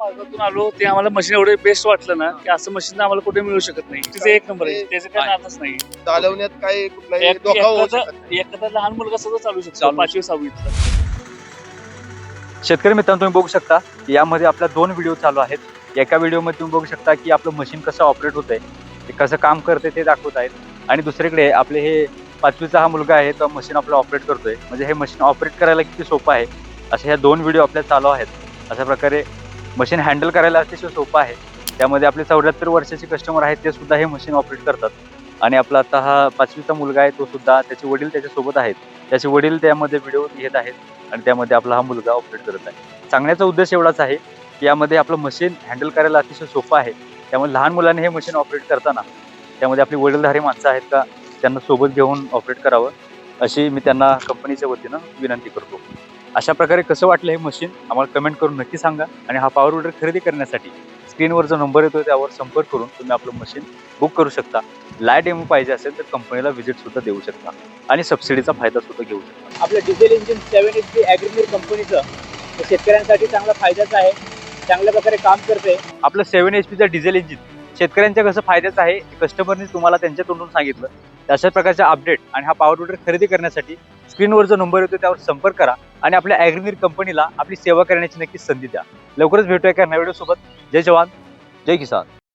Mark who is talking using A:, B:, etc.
A: मार्गातून आलो ते आम्हाला मशीन एवढे बेस्ट वाटलं ना की असं मशीन आम्हाला कुठे मिळू शकत नाही. तिचे एक नंबर आहे त्याचे काय नादच नाही.
B: चालवण्यात काय कुठलाही
A: एक-
B: धोका होऊ
A: एखादा
B: शकत नाही.
A: एखादा लहान मुलगा सगळं चालू शकतो
C: चालू
A: पाचवी सहावीतला
C: शेतकरी मित्रांनो तुम्ही बघू शकता की यामध्ये आपल्या दोन व्हिडिओ चालू आहेत. एका व्हिडिओमध्ये तुम्ही बघू शकता की आपलं मशीन कसं ऑपरेट होत आहे ते कसं काम करते ते दाखवत आहेत. आणि दुसरीकडे आपले हे पाचवीचा हा मुलगा आहे तो मशीन आपलं ऑपरेट करतोय. म्हणजे हे मशीन ऑपरेट करायला किती सोपं आहे असे ह्या दोन व्हिडिओ आपल्या चालू आहेत. अशा प्रकारे मशीन हँडल करायला अतिशय सोपं आहे. त्यामध्ये आपले चौऱ्याहत्तर वर्षाचे कस्टमर आहेत ते सुद्धा हे मशीन ऑपरेट करतात. आणि आपला आता हा पाचवीचा मुलगा आहे तो सुद्धा त्याचे वडील त्याच्यासोबत आहेत. त्याचे वडील त्यामध्ये व्हिडिओ घेत आहेत आणि त्यामध्ये आपला हा मुलगा ऑपरेट करत आहे. सांगण्याचा उद्देश एवढाच आहे की यामध्ये आपलं मशीन हँडल करायला अतिशय सोपं आहे. त्यामुळे लहान मुलांनी हे मशीन ऑपरेट करताना त्यामध्ये आपली वडीलधारी माणसं आहेत का त्यांना सोबत घेऊन ऑपरेट करावं अशी मी त्यांना कंपनीच्या वतीनं विनंती करतो. अशा प्रकारे कसं वाटलं हे मशीन आम्हाला कमेंट करून नक्की सांगा. आणि हा पॉवर विडर खरेदी करण्यासाठी स्क्रीनवर जो नंबर येतो त्यावर संपर्क करून तुम्ही आपलं मशीन बुक करू शकता. लाइट डेमो पाहिजे असेल तर कंपनीला व्हिजिट सुद्धा देऊ शकता. आणि सबसिडीचा फायदा सुद्धा घेऊ शकता.
D: आपलं diesel engine seven H P ॲग्रिमिर कंपनीचं शेतकऱ्यांसाठी चांगला फायद्याचं आहे. चांगल्या प्रकारे काम करते
C: आपलं सेव्हन एच पीचं डिझेल इंजिन शेतकऱ्यांच्या कसं फायद्याचं आहे कस्टमरनी तुम्हाला त्यांच्या तोंडून सांगितलं. अशा प्रकारच्या अपडेट आणि हा पॉवर विडर खरेदी करण्यासाठी स्क्रीनवर जो नंबर येतो त्यावर संपर्क करा आणि आपल्या ॲग्रिमिर कंपनीला आपली सेवा करण्याची नक्कीच संधी द्या. लवकरच भेटूया एका नव्या सोबत जय जवान. जय किसान.